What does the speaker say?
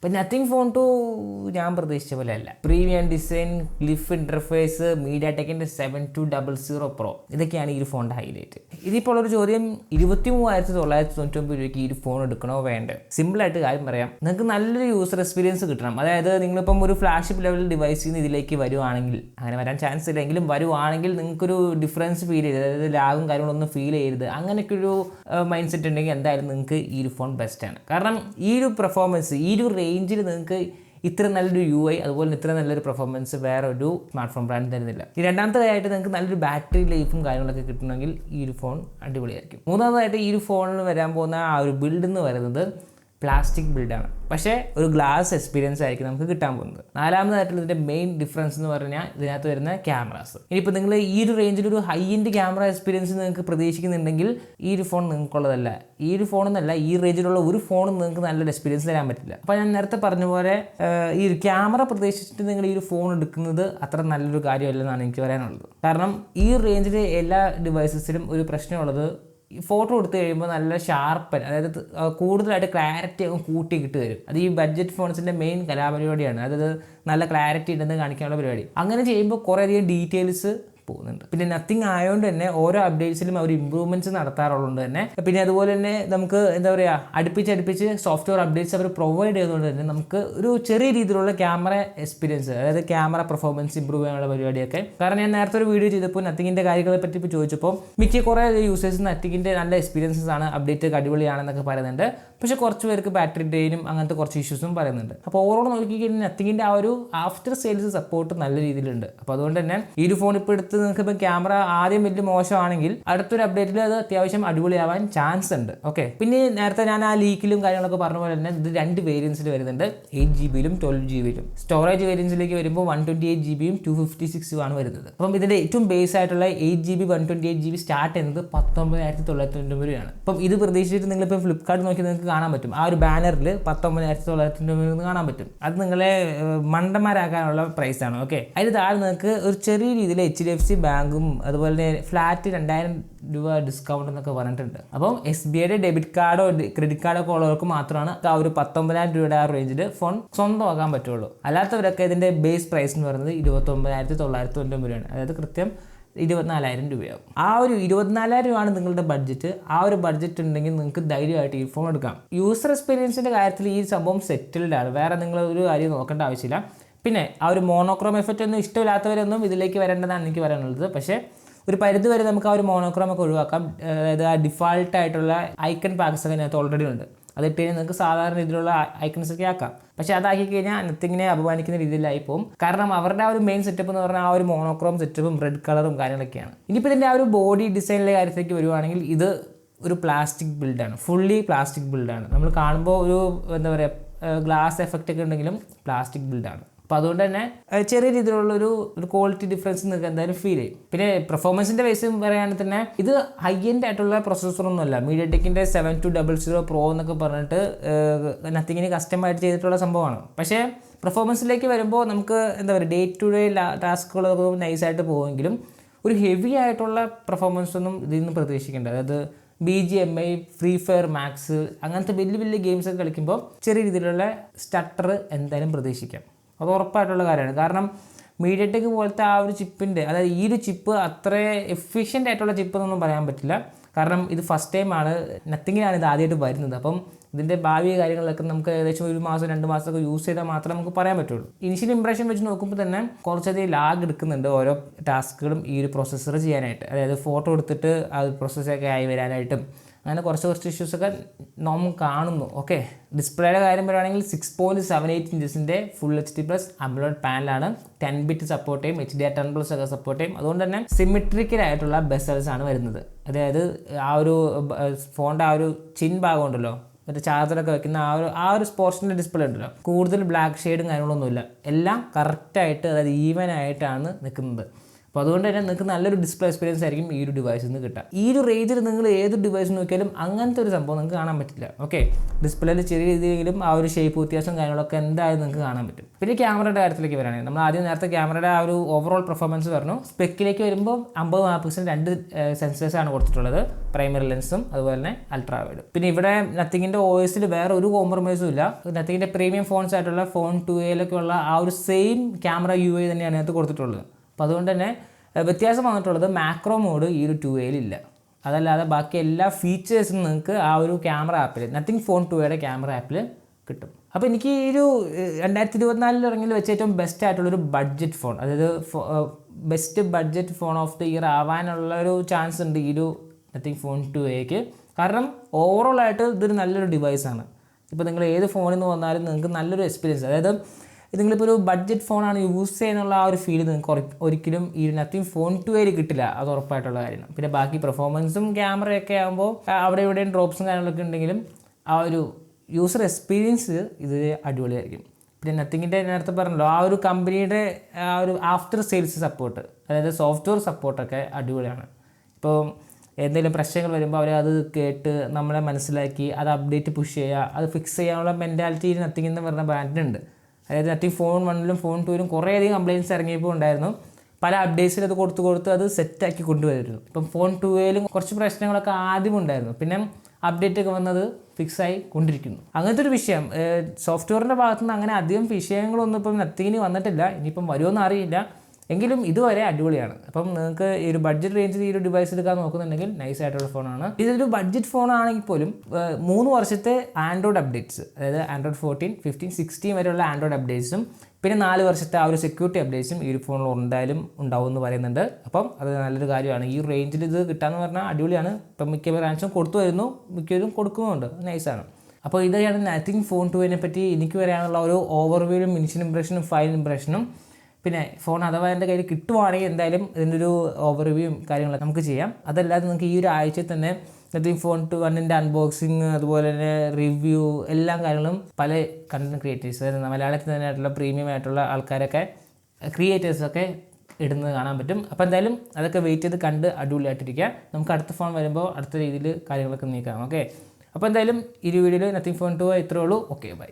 ഇപ്പം nothing phone to ഞാൻ പ്രതീക്ഷിച്ച പോലെ അല്ല. പ്രീമിയം ഡിസൈൻ ഗ്ലിഫ് ഇന്റർഫേസ് മീഡിയ ടെക്കിന്റെ seven two double zero pro ഇതൊക്കെയാണ് ഈ ഒരു ഫോണിന്റെ ഹൈലൈറ്റ് ഇതിപ്പോൾ ഒരു ചോദ്യം ഇരുപത്തി മൂവായിരത്തി തൊള്ളായിരത്തി തൊണ്ണൂറ്റൊമ്പത് രൂപയ്ക്ക് ഈ ഒരു ഫോൺ എടുക്കണോ വേണ്ടേ? സിമ്പിളായിട്ട് കാര്യം പറയാം. നിങ്ങൾക്ക് നല്ലൊരു യൂസർ എക്സ്പീരിയൻസ് കിട്ടണം. അതായത് നിങ്ങളിപ്പം ഒരു ഫ്ലാഷിപ്പ് ലെവൽ ഡിവൈസിൽ നിന്ന് ഇതിലേക്ക് വരുവാണെങ്കിൽ അങ്ങനെ വരാൻ ചാൻസ് ഇല്ലെങ്കിലും വരുവാണെങ്കിൽ നിങ്ങൾക്കൊരു ഡിഫറൻസ് ഫീൽ ചെയ്ത് അതായത് ലാഗും കാര്യങ്ങളൊന്നും ഫീൽ ചെയ്യരുത്. അങ്ങനെയൊക്കെ ഒരു മൈൻഡ് സെറ്റ് ഉണ്ടെങ്കിൽ എന്തായാലും നിങ്ങൾക്ക് ഈ ഒരു ഫോൺ ബെസ്റ്റാണ് കാരണം ഈ ഒരു പെർഫോമൻസ് ഈ ഒരു റേഞ്ചിൽ നിങ്ങൾക്ക് ഇത്ര നല്ലൊരു യു ഐ അതുപോലെ ഇത്ര നല്ലൊരു പെർഫോമൻസ് വേറെ ഒരു സ്മാർട്ട് ഫോൺ ബ്രാൻഡ് തരുന്നില്ല. ഈ രണ്ടാമത്തെ കാര്യമായിട്ട് നിങ്ങൾക്ക് നല്ലൊരു ബാറ്ററി ലൈഫും കാര്യങ്ങളൊക്കെ കിട്ടണമെങ്കിൽ ഈ ഒരു ഫോൺ അടിപൊളിയായിരിക്കും. മൂന്നാമതായിട്ട് ഈ ഒരു ഫോണിൽ വരാൻ പോകുന്ന ആ ഒരു ബിൽഡ് എന്ന് പറയുന്നത് പ്ലാസ്റ്റിക് ബിൽഡാണ് പക്ഷേ ഒരു ഗ്ലാസ് എക്സ്പീരിയൻസ് ആയിരിക്കും നമുക്ക് കിട്ടാൻ പോകുന്നത്. നാലാമതായിട്ടുള്ള ഇതിന്റെ മെയിൻ ഡിഫറൻസ് എന്ന് പറഞ്ഞാൽ ഇതിനകത്ത് വരുന്ന ക്യാമറാസ് ഇനിയിപ്പോൾ നിങ്ങൾ ഈ ഒരു റേഞ്ചിൽ ഒരു ഹൈ എൻഡ് ക്യാമറ എക്സ്പീരിയൻസ് നിങ്ങൾക്ക് പ്രതീക്ഷിക്കുന്നുണ്ടെങ്കിൽ ഈ ഒരു ഫോൺ നിങ്ങൾക്കുള്ളതല്ല. ഈ ഒരു ഫോൺ എന്നല്ല ഈ റേഞ്ചിലുള്ള ഒരു ഫോണും നിങ്ങൾക്ക് നല്ലൊരു എക്സ്പീരിയൻസ് തരാൻ പറ്റില്ല. അപ്പോൾ ഞാൻ നേരത്തെ പറഞ്ഞ പോലെ ഈ ഒരു ക്യാമറ പ്രതീക്ഷിച്ചിട്ട് നിങ്ങൾ ഈ ഒരു ഫോൺ എടുക്കുന്നത് അത്ര നല്ലൊരു കാര്യമല്ലെന്നാണ് എനിക്ക് പറയാനുള്ളത്. കാരണം ഈ റേഞ്ചിലെ എല്ലാ ഡിവൈസസിലും ഒരു പ്രശ്നമുള്ളത് ഫോട്ടോ എടുത്തു കഴിയുമ്പോൾ നല്ല ഷാർപ്പൻ അതായത് കൂടുതലായിട്ട് ക്ലാരിറ്റി കൂട്ടി കിട്ടി വരും. അത് ഈ ബഡ്ജറ്റ് ഫോൺസിന്റെ മെയിൻ കലാപരിപാടിയാണ്. അതായത് നല്ല ക്ലാരിറ്റി ഉണ്ടെന്ന് കാണിക്കാനുള്ള പരിപാടി. അങ്ങനെ ചെയ്യുമ്പോൾ കുറേയധികം ഡീറ്റെയിൽസ് പോകുന്നുണ്ട്. പിന്നെ നത്തിങ് ആയതുകൊണ്ട് തന്നെ ഓരോ അപ്ഡേറ്റ്സിലും അവർ ഇമ്പ്രൂവ്മെന്റ്സ് നടത്താറുള്ളത് തന്നെ പിന്നെ അതുപോലെ തന്നെ നമുക്ക് എന്താ പറയുക അടുപ്പിച്ച് അടുപ്പിച്ച് സോഫ്റ്റ്വെയർ അപ്ഡേറ്റ്സ് അവർ പ്രൊവൈഡ് ചെയ്തുകൊണ്ട് തന്നെ നമുക്ക് ഒരു ചെറിയ രീതിയിലുള്ള ക്യാമറ എക്സ്പീരിയൻസ് അതായത് ക്യാമറ പെർഫോമൻസ് ഇമ്പ്രൂവ് ചെയ്യാനുള്ള പരിപാടിയൊക്കെ. കാരണം ഞാൻ നേരത്തെ ഒരു വീഡിയോ ചെയ്തപ്പോൾ നത്തിങ്ങിന്റെ കാര്യങ്ങളെ പറ്റി ഇപ്പോൾ ചോദിച്ചപ്പോൾ മിക്ക കുറേ യൂസേഴ്സ് നത്തിങ്ങിന്റെ നല്ല എക്സ്പീരിയൻസസ് ആണ് അപ്ഡേറ്റ് അടിപൊളിയാണെന്നൊക്കെ പറയുന്നുണ്ട്. പക്ഷേ കുറച്ച് പേർക്ക് ബാറ്ററി ഡ്രെയിനും അങ്ങനത്തെ കുറച്ച് ഇഷ്യൂസും പറയുന്നുണ്ട്. അപ്പോൾ ഓവറോൾ നോക്കിക്കഴിഞ്ഞാൽ നത്തിങ്ങിന്റെ ആ ഒരു ആഫ്റ്റർ സെയിൽസ് സപ്പോർട്ട് നല്ല രീതിയിലുണ്ട്. അപ്പോൾ അതുകൊണ്ട് തന്നെ ഈ ഒരു ഫോൺ ഇപ്പോൾ എടുത്ത് നിങ്ങൾക്ക് ഇപ്പം ക്യാമറ ആദ്യം വലിയ മോശമാണെങ്കിൽ അടുത്തൊരു അപ്ഡേറ്റിൽ അത് അത്യാവശ്യം അടിപൊളിയാവാൻ ചാൻസ് ഉണ്ട്. ഓക്കെ പിന്നെ നേരത്തെ ഞാൻ ആ ലീക്കിലും കാര്യങ്ങളൊക്കെ പറഞ്ഞ പോലെ തന്നെ ഇത് രണ്ട് വേരിയൻസിൽ വരുന്നുണ്ട്. എയ്റ്റ് ജി ബിയിലും ട്വൽവ് ജി ബിയിലും സ്റ്റോറേജ് വേരിയൻസിലേക്ക് വരുമ്പോൾ വൺ ട്വന്റി എയ്റ്റ് ജി ബിയും ടു ഫിഫ്റ്റി സിക്സും ആണ് വരുന്നത്. അപ്പം ഇതിന്റെ ഏറ്റവും ബേസ് ആയിട്ടുള്ള eight G B one twenty eight G B start ചെയ്യുന്നത് പത്തൊമ്പതിനായിരത്തി തൊള്ളായിരത്തി തൊണ്ണൂറ് രൂപയാണ് അപ്പം ഇത് പ്രതീക്ഷിച്ചിട്ട് നിങ്ങളിപ്പോൾ ഫ്ലിപ്കാർട്ട് നോക്കി നിങ്ങൾക്ക് കാണാൻ പറ്റും. ആ ഒരു ബാനറിൽ പത്തൊമ്പതിനായിരത്തി തൊള്ളായിരത്തി തൊണ്ണൂറ് കാണാൻ പറ്റും. അത് നിങ്ങളെ മണ്ടന്മാരാക്കാനുള്ള പ്രൈസാണ് ഓക്കെ അതിന് താഴെ നിങ്ങൾക്ക് ഒരു ചെറിയ രീതിയിൽ എച്ച് ഡി എഫ് സി ബാങ്കും അതുപോലെ തന്നെ ഫ്ലാറ്റ് രണ്ടായിരം രൂപ ഡിസ്കൗണ്ട് എന്നൊക്കെ പറഞ്ഞിട്ടുണ്ട്. അപ്പം എസ് ബി ഐയുടെ ഡെബിറ്റ് കാർഡോ ക്രെഡിറ്റ് കാർഡോ ഒക്കെ ഉള്ളവർക്ക് മാത്രമാണ് ആ ഒരു പത്തൊമ്പതിനായിരം രൂപയുടെ ആ റേഞ്ചിൽ ഫോൺ സ്വന്തമാക്കാൻ പറ്റുള്ളൂ. അല്ലാത്തവരൊക്കെ ഇതിന്റെ ബേസ് പ്രൈസ് എന്ന് പറയുന്നത് ഇരുപത്തൊമ്പതിനായിരത്തി തൊള്ളായിരത്തി തൊണ്ണൂറ് രൂപയാണ് അതായത് കൃത്യം ഇരുപത്തിനാലായിരം രൂപയാവും. ആ ഒരു ഇരുപത്തിനാലായിരം രൂപയാണ് നിങ്ങളുടെ ബഡ്ജറ്റ് ആ ഒരു ബഡ്ജറ്റ് ഉണ്ടെങ്കിൽ നിങ്ങൾക്ക് ധൈര്യമായിട്ട് ഈ ഫോൺ എടുക്കാം. യൂസർ എക്സ്പീരിയൻസിന്റെ കാര്യത്തിൽ ഈ സംഭവം സെറ്റിൽഡ് ആണ്. വേറെ നിങ്ങൾ ഒരു കാര്യം നോക്കേണ്ട ആവശ്യമില്ല. പിന്നെ ആ ഒരു മോണോക്രോം എഫക്റ്റ് ഒന്നും ഇഷ്ടമില്ലാത്തവരൊന്നും ഇതിലേക്ക് വരേണ്ടതാണ് എനിക്ക് പറയാനുള്ളത്. പക്ഷേ ഒരു പരിധി വരെ നമുക്ക് ആ ഒരു മോണോക്രോം ഒക്കെ ഒഴിവാക്കാം. അതായത് ആ ഡിഫാൾട്ട് ആയിട്ടുള്ള ഐക്കൺ പാക്സ് ഒക്കെ അതിനകത്ത് ഓൾറെഡി ഉണ്ട്. അത് ഇട്ട് കഴിഞ്ഞാൽ നിങ്ങൾക്ക് സാധാരണ രീതിയിലുള്ള ഐക്കൺസ് ഒക്കെ ആക്കാം. പക്ഷേ അതാക്കി കഴിഞ്ഞാൽ നത്തിങ്ങിനെ അപമാനിക്കുന്ന രീതിയിലായി പോകും കാരണം അവരുടെ ആ ഒരു മെയിൻ സെറ്റപ്പ് എന്ന് പറഞ്ഞാൽ ആ ഒരു മോണോക്രോം സെറ്റപ്പും റെഡ് കളറും കാര്യങ്ങളൊക്കെയാണ്. ഇനിയിപ്പോൾ ഇതിന്റെ ആ ഒരു ബോഡി ഡിസൈനിലെ കാര്യത്തിലേക്ക് വരുവാണെങ്കിൽ ഇത് ഒരു പ്ലാസ്റ്റിക് ബിൽഡാണ് ഫുള്ളി പ്ലാസ്റ്റിക് ബിൽഡാണ് നമ്മൾ കാണുമ്പോൾ ഒരു എന്താ പറയുക ഗ്ലാസ് എഫക്റ്റ് ഒക്കെ ഉണ്ടെങ്കിലും പ്ലാസ്റ്റിക് ബിൽഡാണ് അപ്പോൾ അതുകൊണ്ട് തന്നെ ചെറിയ രീതിയിലുള്ള ഒരു ക്വാളിറ്റി ഡിഫറൻസ് നിങ്ങൾക്ക് എന്തായാലും ഫീൽ ചെയ്യും. പിന്നെ പെർഫോമൻസിന്റെ ബേസ് പറയുകയാണെങ്കിൽ തന്നെ ഇത് ഹൈ എൻഡ് ആയിട്ടുള്ള പ്രൊസസ്സറൊന്നും അല്ല media ടെക്കിന്റെ seven two double zero pro എന്നൊക്കെ പറഞ്ഞിട്ട് നത്തിങ്ങിന് കസ്റ്റമായിട്ട് ചെയ്തിട്ടുള്ള സംഭവമാണ്. പക്ഷേ പെർഫോമൻസിലേക്ക് വരുമ്പോൾ നമുക്ക് എന്താ പറയുക ഡേ ടു ഡേ ടാസ്കുകളൊക്കെ നൈസായിട്ട് പോകുമെങ്കിലും ഒരു ഹെവി ആയിട്ടുള്ള പെർഫോമൻസ് ഒന്നും ഇതിൽ നിന്ന് പ്രതീക്ഷിക്കേണ്ട. അതായത് B G M I free fire max അങ്ങനത്തെ വലിയ വലിയ ഗെയിംസ് ഒക്കെ കളിക്കുമ്പോൾ ചെറിയ രീതിയിലുള്ള സ്റ്റട്ടർ എന്തായാലും പ്രതീക്ഷിക്കാം. അത് ഉറപ്പായിട്ടുള്ള കാര്യമാണ്. കാരണം മീഡിയ ടെക് പോലത്തെ ആ ഒരു ചിപ്പിന്റെ അതായത് ഈ ഒരു ചിപ്പ് അത്ര എഫിഷ്യന്റ് ആയിട്ടുള്ള ചിപ്പ് എന്നൊന്നും പറയാൻ പറ്റില്ല. കാരണം ഇത് ഫസ്റ്റ് ടൈമാണ് നത്തിങ്ങിനാണ് ഇത് ആദ്യമായിട്ട് വരുന്നത്. അപ്പം ഇതിന്റെ ഭാവി കാര്യങ്ങളൊക്കെ നമുക്ക് ഏകദേശം ഒരു മാസം രണ്ട് മാസമൊക്കെ യൂസ് ചെയ്താൽ മാത്രമേ നമുക്ക് പറയാൻ പറ്റുള്ളൂ. ഇനിഷ്യൽ ഇംപ്രഷൻ വെച്ച് നോക്കുമ്പോൾ തന്നെ കുറച്ചധികം ലാഗ് എടുക്കുന്നുണ്ട് ഓരോ ടാസ്കുകളും ഈ ഒരു പ്രോസസ്സർ ചെയ്യാനായിട്ട്. അതായത് ഫോട്ടോ എടുത്തിട്ട് അത് പ്രോസസ്സൊക്കെ ആയി വരാനായിട്ടും അങ്ങനെ കുറച്ച് കുറച്ച് ഇഷ്യൂസൊക്കെ നോമ കാണുന്നു. ഓക്കെ ഡിസ്പ്ലേയുടെ കാര്യം പറയുകയാണെങ്കിൽ six point seven eight ഇഞ്ചസിന്റെ full H D plus AMOLED പാനലാണ് ten bit support ചെയ്യും. എച്ച് ഡി ടെൻ പ്ലസ് ഒക്കെ സപ്പോർട്ട് ചെയ്യും. അതുകൊണ്ട് തന്നെ സിമിട്രിക്കൽ ആയിട്ടുള്ള ബെസൽസ് ആണ് വരുന്നത്. അതായത് ആ ഒരു ഫോണിന്റെ ആ ഒരു ചിൻ ഭാഗം ഉണ്ടല്ലോ? മറ്റേ ചാർജറൊക്കെ വെക്കുന്ന ആ ഒരു ആ ഒരു സ്പോർട്സിന്റെ ഡിസ്പ്ലേ ഉണ്ടല്ലോ? കൂടുതൽ ബ്ലാക്ക് ഷെയ്ഡും കാര്യങ്ങളൊന്നുമില്ല. എല്ലാം കറക്റ്റായിട്ട് അതായത് ഈവൻ ആയിട്ടാണ് നിൽക്കുന്നത്. അപ്പോൾ അതുകൊണ്ട് തന്നെ നിങ്ങൾക്ക് നല്ലൊരു ഡിസ്പ്ലേ എക്സ്പീരിയൻസ് ആയിരിക്കും ഈ ഒരു ഡിവൈസിൽ നിന്ന് കിട്ടുക ഈ ഒരു റേഞ്ചിൽ നിങ്ങൾ ഏത് ഡിവൈസ് നോക്കിയാലും അങ്ങനത്തെ ഒരു സംഭവം നിങ്ങൾക്ക് കാണാൻ പറ്റില്ല. ഓക്കെ ഡിസ്പ്ലേയിൽ ചെറിയ രീതിയിലെങ്കിലും ആ ഒരു ഷേപ്പ് വ്യത്യാസം കാര്യങ്ങളൊക്കെ എന്തായാലും നിങ്ങൾക്ക് കാണാൻ പറ്റും. പിന്നെ ക്യാമറയുടെ കാര്യത്തിലേക്ക് വരാണെങ്കിൽ നമ്മൾ ആദ്യം നേരത്തെ ക്യാമറയുടെ ആ ഒരു ഓവറോൾ പെർഫോമൻസ് പറഞ്ഞു. സ്പെക്കിലേക്ക് വരുമ്പോൾ അമ്പത് മെഗാ രണ്ട് ആണ് കൊടുത്തിട്ടുള്ളത്. പ്രൈമറി ലെൻസും അതുപോലെ തന്നെ അൾട്രാ വൈഡ് പിന്നെ ഇവിടെ നത്തിങ്ങിന്റെ ഒ എസിൽ വേറെ ഒരു കോംപ്രമൈസും ഇല്ല. നത്തിങ്ങിന്റെ പ്രീമിയം ഫോൺസ് ആയിട്ടുള്ള ഫോൺ ടു എയിലൊക്കെ ഉള്ള ആ ഒരു സെയിം ക്യാമറ യു ഐ തന്നെയാണ് അതിനകത്ത് കൊടുത്തിട്ടുള്ളത്. അപ്പോൾ അതുകൊണ്ട് തന്നെ വ്യത്യാസം വന്നിട്ടുള്ളത് മാക്രോ മോഡ് ഈ ഒരു ടു എയിലില്ല അതല്ലാതെ ബാക്കി എല്ലാ ഫീച്ചേഴ്സും നിങ്ങൾക്ക് ആ ഒരു ക്യാമറ ആപ്പിൽ നത്തിങ് ഫോൺ ടു എയുടെ ക്യാമറ ആപ്പിൽ കിട്ടും. അപ്പോൾ എനിക്ക് ഈ ഒരു രണ്ടായിരത്തി ഇരുപത്തിനാലിൽ ഇറങ്ങിയിൽ വെച്ച് ഏറ്റവും ബെസ്റ്റ് ആയിട്ടുള്ളൊരു ബഡ്ജറ്റ് ഫോൺ അതായത് best budget phone of the year ആവാനുള്ള ഒരു ചാൻസ് ഉണ്ട് ഈ ഒരു നത്തിങ് ഫോൺ ടു എക്ക് കാരണം ഓവറോൾ ആയിട്ട് ഇതൊരു നല്ലൊരു ഡിവൈസാണ് ഇപ്പോൾ നിങ്ങൾ ഏത് ഫോണിൽ നിന്ന് വന്നാലും നിങ്ങൾക്ക് നല്ലൊരു എക്സ്പീരിയൻസ് അതായത് നിങ്ങളിപ്പോൾ ഒരു ബഡ്ജറ്റ് ഫോണാണ് യൂസ് ചെയ്യുന്നുള്ള ആ ഒരു ഫീൽ നിങ്ങൾക്ക് ഒരി- ഒരിക്കലും ഈ നത്തിങ് ഫോൺ ടു എയിൽ കിട്ടില്ല. അത് ഉറപ്പായിട്ടുള്ള കാര്യമാണ് പിന്നെ ബാക്കി പെർഫോമൻസും ക്യാമറയൊക്കെ ആകുമ്പോൾ അവിടെ ഇവിടെയും ഡ്രോപ്സും കാര്യങ്ങളൊക്കെ ഉണ്ടെങ്കിലും ആ ഒരു യൂസർ എക്സ്പീരിയൻസ് ഇത് അടിപൊളിയായിരിക്കും. പിന്നെ നത്തിങ്ങിന്റെ നേരത്തെ പറഞ്ഞല്ലോ ആ ഒരു കമ്പനിയുടെ ആ ഒരു ആഫ്റ്റർ സെയിൽസ് സപ്പോർട്ട് അതായത് സോഫ്റ്റ്വെയർ സപ്പോർട്ടൊക്കെ അടിപൊളിയാണ്. ഇപ്പോൾ എന്തെങ്കിലും പ്രശ്നങ്ങൾ വരുമ്പോൾ അവർ അത് കേട്ട് നമ്മളെ മനസ്സിലാക്കി അത് അപ്ഡേറ്റ് പുഷ് ചെയ്യുക അത് ഫിക്സ് ചെയ്യാനുള്ള മെന്റാലിറ്റി നത്തിങ് എന്ന് പറഞ്ഞ ബ്രാൻഡിനുണ്ട് അതായത് നത്തിങ് ഫോൺ വണ്ണിലും ഫോൺ ടൂവിലും കുറേയധികം കംപ്ലയിൻസ് ഇറങ്ങിയപ്പോൾ ഉണ്ടായിരുന്നു. പല അപ്ഡേറ്റ്സിൽ അത് കൊടുത്ത് കൊടുത്ത് അത് സെറ്റാക്കി കൊണ്ടുവരുന്നു ഇപ്പം ഫോൺ ടൂയിലും കുറച്ച് പ്രശ്നങ്ങളൊക്കെ ആദ്യം ഉണ്ടായിരുന്നു. പിന്നെ അപ്ഡേറ്റ് ഒക്കെ വന്നത് ഫിക്സ് ആയി കൊണ്ടിരിക്കുന്നു. അങ്ങനത്തെ ഒരു വിഷയം. സോഫ്റ്റ്വെയറിന്റെ ഭാഗത്തുനിന്ന് അങ്ങനെ അധികം വിഷയങ്ങളൊന്നും ഇപ്പം നത്തിങ്ങിന് വന്നിട്ടില്ല. ഇനിയിപ്പം വരുമോ അറിയില്ല. എങ്കിലും ഇതുവരെ അടിപൊളിയാണ്. അപ്പം നിങ്ങൾക്ക് ഈ ഒരു ബഡ്ജറ്റ് റേഞ്ചിൽ ഈ ഒരു ഡിവൈസ് എടുക്കാൻ നോക്കുന്നുണ്ടെങ്കിൽ നൈസ് ആയിട്ടുള്ള ഫോണാണ് ഇതൊരു ബഡ്ജറ്റ് ഫോൺ ആണെങ്കിൽ പോലും മൂന്ന് വർഷത്തെ ആൻഡ്രോയിഡ് അപ്ഡേറ്റ്സ് അതായത് ആൻഡ്രോയിഡ് ഫോർട്ടീൻ ഫിഫ്റ്റീൻ സിക്സ്റ്റീൻ വരെയുള്ള ആൻഡ്രോയിഡ് അപ്ഡേറ്റ്സും പിന്നെ നാല് വർഷത്തെ ആ ഒരു സെക്യൂരിറ്റി അപ്ഡേറ്റ്സും ഈ ഒരു ഫോണിൽ എന്തായാലും ഉണ്ടാവും എന്ന് പറയുന്നുണ്ട്. അപ്പം അത് നല്ലൊരു കാര്യമാണ്. ഈ റേഞ്ചിൽ ഇത് കിട്ടാന്ന് പറഞ്ഞാൽ അടിപൊളിയാണ്. ഇപ്പം മിക്ക ബ്രാൻഡ്സും കൊടുത്തു വരുന്നു. മിക്കവരും കൊടുക്കുന്നുമുണ്ട് നൈസാണ് അപ്പോൾ ഇതാണ് നത്തിങ് ഫോൺ ടുവിനെ പറ്റി എനിക്ക് പറയാനുള്ള ഒരു ഓവർവ്യൂലും മിനിഷൻ ഇംപ്രഷനും ഫൈനൽ ഇംപ്രഷനും പിന്നെ ഫോൺ അഥവാ എന്റെ കയ്യിൽ കിട്ടുവാണെങ്കിൽ എന്തായാലും ഇതിന്റെ ഒരു ഓവർ റിവ്യൂയും കാര്യങ്ങളൊക്കെ നമുക്ക് ചെയ്യാം. അതല്ലാതെ നിങ്ങൾക്ക് ഈ ഒരു ആഴ്ചയിൽ തന്നെ നത്തിങ് ഫോൺ ടു വണ്ണിന്റെ അൺബോക്സിങ് അതുപോലെ തന്നെ റിവ്യൂ എല്ലാ കാര്യങ്ങളും പല കണ്ടന്റ് ക്രിയേറ്റേഴ്സ് മലയാളത്തിൽ തന്നെ ആയിട്ടുള്ള പ്രീമിയം ആയിട്ടുള്ള ആൾക്കാരൊക്കെ ക്രിയേറ്റേഴ്സൊക്കെ ഇടുന്നത് കാണാൻ പറ്റും. അപ്പോൾ എന്തായാലും അതൊക്കെ വെയിറ്റ് ചെയ്ത് കണ്ട് അടിപൊളിയായിട്ടിരിക്കുക. നമുക്ക് അടുത്ത ഫോൺ വരുമ്പോൾ അടുത്ത രീതിയിൽ കാര്യങ്ങളൊക്കെ നീക്കാം. ഓക്കെ അപ്പോൾ എന്തായാലും ഈ വീഡിയോയിൽ നത്തിങ് ഫോൺ ടു ഇത്രേ ഉള്ളൂ. Okay bye